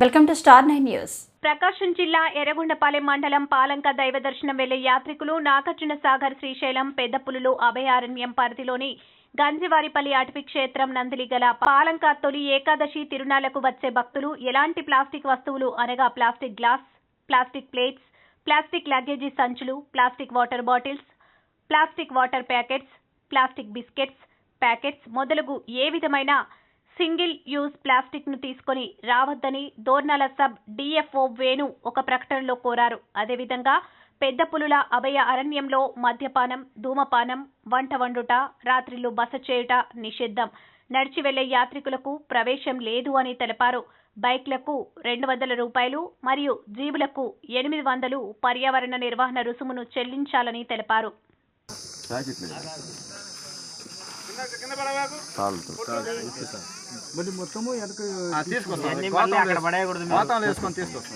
Welcome to Star Nine News. Prakasam జిల్లా ఎర్రగొండపాలెం మండలం పాలంక దైవ దర్శనం వెళ్ళే యాత్రికులు నాగార్జున సాగర్ శ్రీశైలం పెద్దపులులు అభయారణ్యం పరిధిలోని గంజివారిపల్లి అటవీ క్షేత్రం నందిలి గల పాలంక తొలి ఏకాదశి తిరునాళ్ళకు వచ్చే భక్తులు ఎలాంటి ప్లాస్టిక్ వస్తువులు అనగా plastic glass plastic plates plastic luggage సంచులు plastic water bottles plastic water packets plastic biscuits packets మొదలగు ఏ విధమైన సింగిల్ యూజ్ ప్లాస్టిక్ను తీసుకొని రావద్దని దోర్నాల సబ్ డిఎఫ్ఓ వేణు ఒక ప్రకటనలో కోరారు. అదేవిధంగా పెద్ద పులుల అభయ అరణ్యంలో మద్యపానం ధూమపానం వంట వండుట రాత్రిళ్ళు బస చేయుట నిషిద్ధం. నడిచి వెళ్ళే యాత్రికులకు ప్రవేశం లేదు అని తెలిపారు. బైక్లకు రెండు వందల రూపాయలు మరియు జీబులకు ఎనిమిది వందలు పర్యావరణ నిర్వహణ రుసుమును చెల్లించాలని తెలిపారు. మళ్ళీ మొత్తము వెనక తీసుకొస్తాం తీసుకొస్తాం